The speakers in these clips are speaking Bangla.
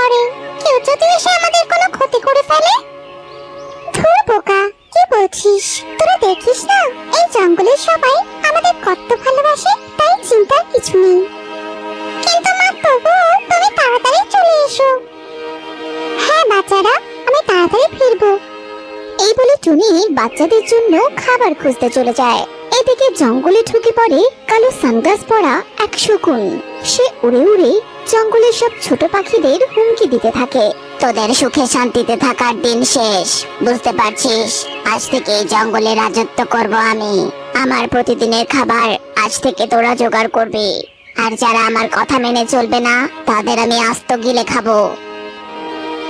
করে কেউ যদি এসে আমাদের কোনো ক্ষতি করে ফেলে? ধুর বোকা, কি বলছিস? তোরা দেখিস না? এই জঙ্গলের সবাই আমাদের কত ভালোবাসে, তাই চিন্তার কিছু নেই। কিন্তু মা, তবুও তুমি তাড়াতাড়ি চলে এসো। হ্যাঁ বাচ্চারা, আমি তাড়াতাড়ি ফিরবো। এই বলে টুনি বাচ্চাদের জন্য খাবার খুঁজতে চলে যায়। এদিকে জঙ্গলে ঢুকে পড়ে কালো সানগ্লাস পরা এক শকুন। সে উড়ে উড়ে জঙ্গলের সব ছোট পাখিদের হুমকি দিতে থাকে। তোদের সুখে শান্তিতে থাকার দিন শেষ, বুঝতে পারছিস? আজ থেকে জঙ্গলে রাজত্ব করব আমি। আমার প্রতিদিনের খাবার আজ থেকে তোরা জোগাড় করবি। আর যারা আমার কথা মেনে চলবে না, তাদের আমি আস্ত গিলে খাব।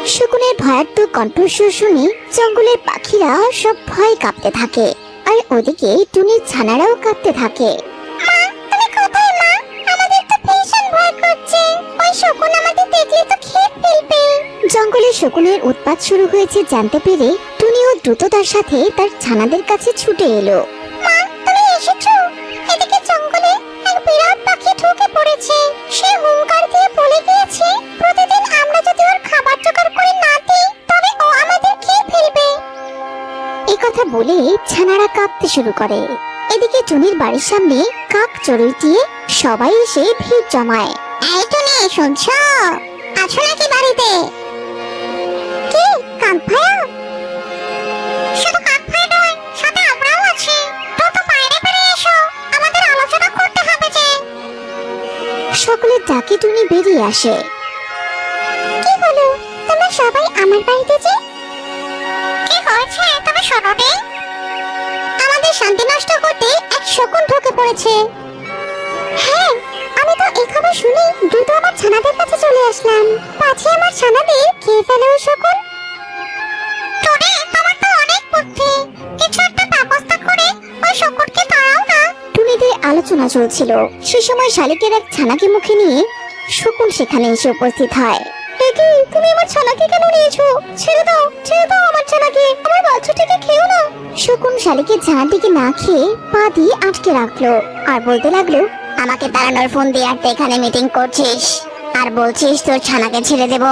শকুনের ভয়ার্থ কণ্ঠস্বর শুনে জঙ্গলের পাখিরা সব ভয় কাঁপতে থাকে। আর ওদিকে টুনির ছানারাও কাঁপতে থাকে। জঙ্গলে শকুনের উৎপাত শুরু হয়েছে জানতে পেরে টুনিও দ্রুততার সাথে তার ছানাদের কাছে ছুটে এলো। বলে আমাদের খেয়ে ফেলবে। ছানারা কাঁপতে শুরু করে। এদিকে টুনির বাড়ির সামনে কাক চড়ুইটিয়ে সবাই এসে ভিড় জমায়। এই টুনি, শুনছ? আছো নাকি বাড়িতে? আমাদের কি হয়েছে? তুমি শোনোনি আমাদের শান্তি নষ্ট করতে এক শকুন পড়েছে। হ্যাঁ আমি তো এই শুনে দ্রুত আমার ছানাদের কাছে চলে আসলাম। পাছে আমার ছানাদের খেয়ে ফেলে ওই শকুন। বুদ্ধি কিছু একটা ব্যবস্থা করে ওই শকুনকে তাড়াও না। টুনিদের আলোচনা চলছিল। সে সময় শালিকের এক ছানাকে মুখে নিয়ে শকুন সেখানে এসে উপস্থিত হয়। একি তুমি আমার ছানাকে কেন নিয়েছো? ছেড়ে দাও ছেড়ে দাও আমার ছানাকে। আমার বাচ্চাটাকে খেও না। শকুন ছানাটিকে না খেয়ে পা দিয়ে আটকে রাখল আর বলতে লাগল আমাকে তাড়ানোর ফোন দিয়ে আর এখানে মিটিং করছিস। আর বলছিস তোর ছানাকে ছেড়ে দেব।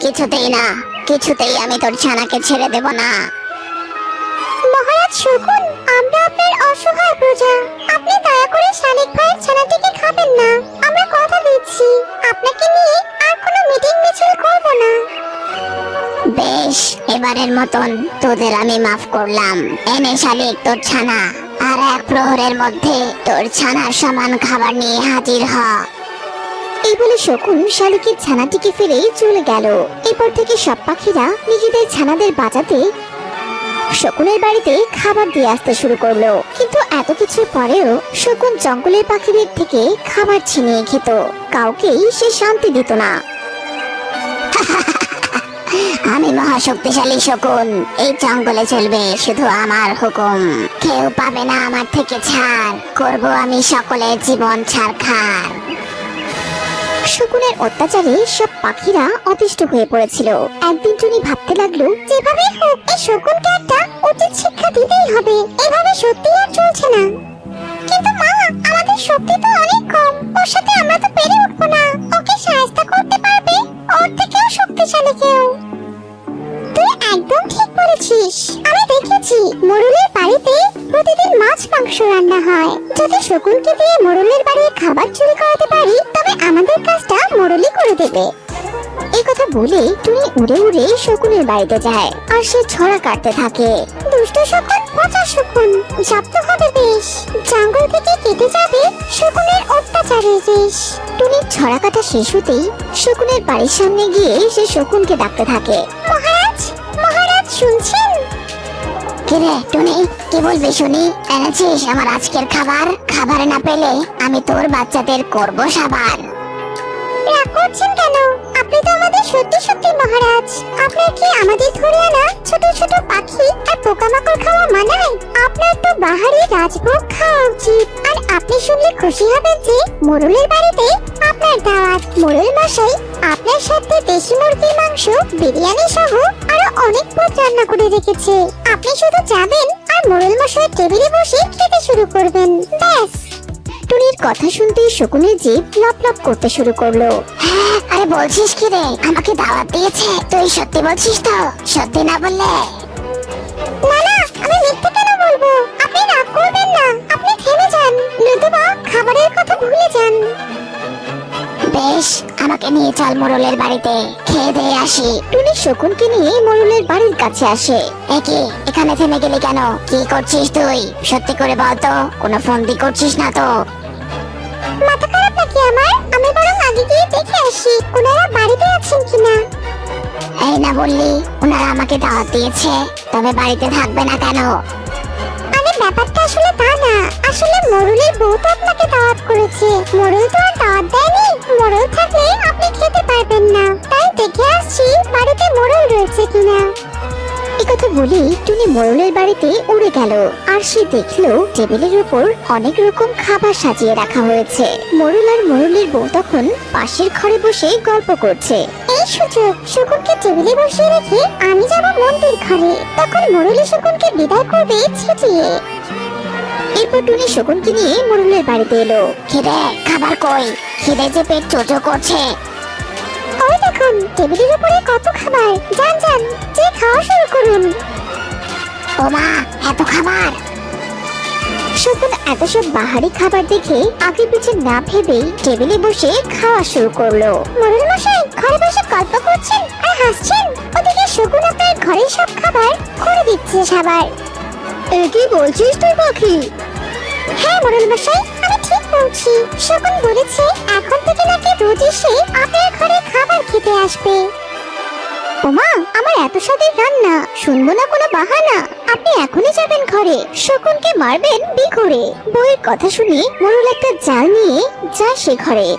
কিছুতেই না কিছুতেই আমি তোর ছানাকে ছেড়ে দেব না। শকুন আমরা আপনার অসহায় প্রজা। আপনি দয়া করে শালিক ভাইয়ের ছানাটিকে খাবেন না। আমরা কথা দিচ্ছি। আপনাকে নিয়ে আর কোনো মিটিং মিছিল করব না। বেশ এবারের মতন তোদের আমি মাফ করলাম। এনে শালিক তোর ছানা আর এক প্রহরের মধ্যে তোর ছানার সমান খাবার নিয়ে হাজির হ। এই বলে শকুন শালিকের ছানাটিকে ফেলে চলে গেল। এরপর থেকে সব পাখিরা নিজেদের ছানাদের বাঁচাতে শকুনের বাড়িতে খাবার দিয়ে আসতে শুরু করল। কিন্তু এত কিছুর পরেও শকুন জঙ্গলের পাখিদের থেকে খাবার ছিনিয়ে খেত। কাউকেই সে শান্তি দিত না। আমি মহাশক্তিশালী শকুন। এই জঙ্গলে চলবে শুধু আমার হুকুম। কেউ পাবে না আমার থেকে ছাড়। করব আমি সকলের জীবন ছাড়খার। শকুনের অত্যাচারে সব পাখিরা অতিষ্ঠ হয়ে পড়েছিল। একদিন টুনি ভাবতে লাগল যেভাবে হোক, এই শকুনকে একটা উচিত শিক্ষা দিতেই হবে। এভাবে সত্যি আর চলছে না। কিন্তু মা, আমাদের শক্তি তো অনেক কম। ওর সাথে যদি শকুনকে দিয়ে মোরলের বাড়ির খাবার চুরি করাতে পারি, তবে আমাদের কাজটা মোরলই করে দেবে। এই কথা বলে টুনি উড়ে উড়ে শকুনের বাড়িতে যায়, আর সে ছড়া কাটতে থাকে। দুষ্ট শকুন, পচা শকুন জব্দ হবে বেশ। জঙ্গল থেকে কেটে যাবে শকুনের অত্যাচারের টুনির ছড়া কাটা শেষ হতেই শকুনের বাড়ির সামনে গিয়ে সে শকুনকে ডাকতে থাকে, মহারাজ মহারাজ শুনছেন? কিরে টুনি? কি বলবি শুনি? এনেছিস আমার আজকের খাবার? খাবার না পেলে আমি তোর বাচ্চাদের করব সাবার রাগ করছেন কেন? আপনি তো আমাদের সত্যি সত্যি মহারাজ। আপনার কি আমাদের ধরে আনা ছোট ছোট পাখি আর পোকামাকড় খাওয়া মানায়? আপনার তো বাহারি রাজভোগ খাওয়া উচিত। আর আপনি শুনলে খুশি হবেন যে মোরলের বাড়িতে আপনার দাওয়াত। মোরল মশাই আপনার সাথে দেশি মুরগির মাংস, বিরিয়ানি সহ আরও অনেক পদ রান্না করে রেখেছে। আপনি শুধু যাবেন আর মোরল মশাইয়ের টেবিলে বসে খেতে শুরু করবেন। ব্যাস। টুনির কথা শুনতে শকুনের জিভ লাপ লাপ করতে শুরু করল। আরে বলছিস কি রে? আমাকে দাওয়াত দিয়েছে। তুই সত্যি বলছিস তো? সত্যি না বললে? না না, আমি মিথ্যে কেন বলব? আপনি রাগ করবেন না। আপনি থেমে যান। নতুবা খাবারের কথা ভুলে যান। বেশ আমাকে নিয়ে চল মোরলের বাড়িতে খেয়ে দিয়ে আসি। টুনি শকুনকে নিয়ে মোরলের বাড়ির কাছে আসে। একে এখানে থেমে গেলি কেন? কি করছিস তুই? সত্যি করে বল তো কোনো ফন্দি করছিস না তো। মাথা খারাপ নাকি আমার? আমি বরং আগে গিয়ে দেখে আসি ওনারা বাড়িতে আছেন কিনা? এই না বললি ওনারা আমাকে দাওয়াত দিয়েছে তবে বাড়িতে থাকবে না কেন? আরে ব্যাপারটা আসলে তা না। আসলে মোরলের বউ তো আপনাকে মোরলের উড়ে গেল। আর সে দেখল টেবিলের উপর অনেক রকম খাবার সাজিয়ে রাখা হয়েছে। মোরল আর মোরলের বউ তখন পাশের ঘরে বসে গল্প করছে। এই সুযোগ শকুনকে টেবিলে বসিয়ে রেখে আমি যাব মন্দির ঘরে। তখন মোরলি শকুনকে বিদায় করবে ছিটিয়ে। এরপর টুনি শকুনকে নিয়ে মোরলের বাড়িতে এলো। খিদে, খাবার কই? খিদে যে পেট চোচো করছে। ওই দেখুন, টেবিলের উপরে কত খাবার। যান যান, যে খাওয়া শুরু করুন। ওমা, এত খাবার। শকুন এত সব বাহারি খাবার দেখে আগে পিছে না ভেবেই টেবিলে বসে খাওয়া শুরু করল। মোরল মশাই, ঘরে বসে গল্প করছেন আর হাসছেন। ওদিকে শকুন আপনার ঘরে সব খাবার করে দিচ্ছে খাবার এ কি বলছিস তুই, পাখি? হ্যাঁ মোরল মশাই, আমি ঠিক বলছি। শকুন বলেছে, এখন থেকে নাকি রোজ এসে আপনার ঘরে খাবার খেতে আসবে। ওমা, আমার এত স্বাদের রান্না, শুনব না কোনো বাহানা। আপনি এখনই যাবেন ঘরে, শকুনকে মারবেন বিঘরে। বউয়ের কথা শুনে মোরল একটা জাল নিয়ে যায় সে ঘরে।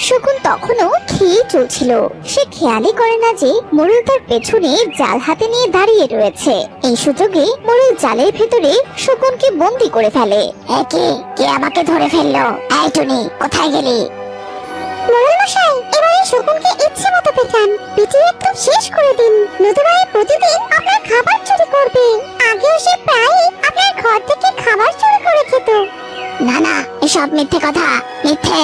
শকুন তখনও খেয়ে চলছিল। সে খেয়ালই করে না যে মোরল তার পেছনে জাল হাতে নিয়ে দাঁড়িয়ে রয়েছে। এই সুযোগে মোরল জালের ভেতরে শকুনকে বন্দি করে ফেলে। একে কে? আমাকে ধরে ফেলল? এই কোথায় গেলি? মোরল মশাই এবারে শকুনকে ইচ্ছে মতো পেটান। পিটিয়ে একদম শেষ করে দিন। নতুবা প্রতিদিন আপনার খাবার চুরি করবে। আগেও সে প্রায় আপনার ঘর থেকে খাবার চুরি করে খেত। না না এসব মিথ্যে কথা মিথ্যে।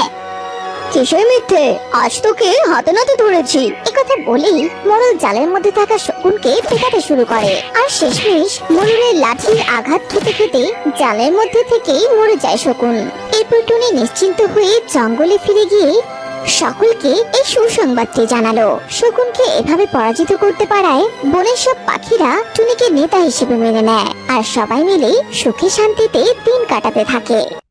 কিসের মিথ্যে? আজ তোকে হাতে নাতে ধরেছি। বলেই জালের মধ্যে থাকা শকুনকে পেটাতে শুরু করে। আর শেষমেশ লাঠির আঘাত খেতে খেতে জালের মধ্যে থেকেই মরে যায় শকুন। এরপর টুনি নিশ্চিন্ত হয়ে জঙ্গলে ফিরে গিয়ে সকলকে এই সুসংবাদটি জানালো। শকুনকে এভাবে পরাজিত করতে পারায় বনের সব পাখিরা টুনিকে নেতা হিসেবে মেনে নেয়। আর সবাই মিলে সুখে শান্তিতে দিন কাটাতে থাকে।